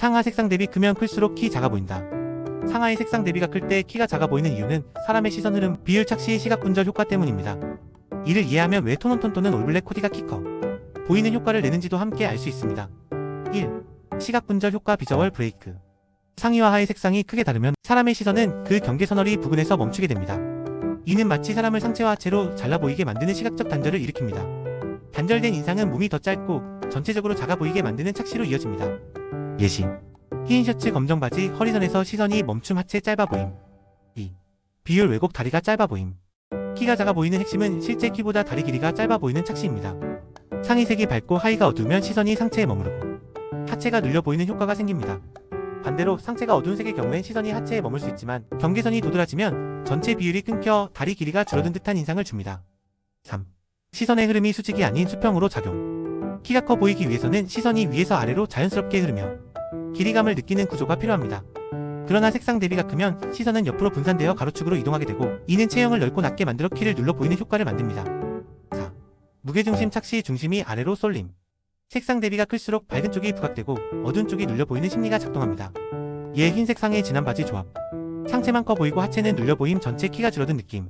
상하 색상 대비 크면 클수록 키 작아 보인다. 상하의 색상 대비가 클 때 키가 작아 보이는 이유는 사람의 시선 흐름, 비율 착시, 시각 분절 효과 때문입니다. 이를 이해하면 왜 톤온톤 또는 올블랙 코디가 키 커 보이는 효과를 내는지도 함께 알 수 있습니다. 1. 시각 분절 효과 비저월 브레이크 상의와 하의 색상이 크게 다르면 사람의 시선은 그 경계선얼이 부근에서 멈추게 됩니다. 이는 마치 사람을 상체와 하체로 잘라 보이게 만드는 시각적 단절을 일으킵니다. 단절된 인상은 몸이 더 짧고 전체적으로 작아 보이게 만드는 착시로 이어집니다. 예시 흰 셔츠 검정 바지 허리선에서 시선이 멈춤 하체 짧아 보임 2. 비율 왜곡 다리가 짧아 보임 키가 작아 보이는 핵심은 실제 키보다 다리 길이가 짧아 보이는 착시입니다. 상의 색이 밝고 하의가 어두우면 시선이 상체에 머무르고 하체가 눌려 보이는 효과가 생깁니다. 반대로 상체가 어두운 색의 경우엔 시선이 하체에 머물 수 있지만 경계선이 도드라지면 전체 비율이 끊겨 다리 길이가 줄어든 듯한 인상을 줍니다. 3. 시선의 흐름이 수직이 아닌 수평으로 작용. 키가 커 보이기 위해서는 시선이 위에서 아래로 자연스럽게 흐르며 길이감을 느끼는 구조가 필요합니다. 그러나 색상 대비가 크면 시선은 옆으로 분산되어 가로축으로 이동하게 되고 이는 체형을 넓고 낮게 만들어 키를 눌러 보이는 효과를 만듭니다. 4. 무게중심 착시 중심이 아래로 쏠림. 색상 대비가 클수록 밝은 쪽이 부각되고 어두운 쪽이 눌려 보이는 심리가 작동합니다. 이에 흰색 상의 진한 바지 조합. 상체만 커 보이고 하체는 눌려 보임 전체 키가 줄어든 느낌.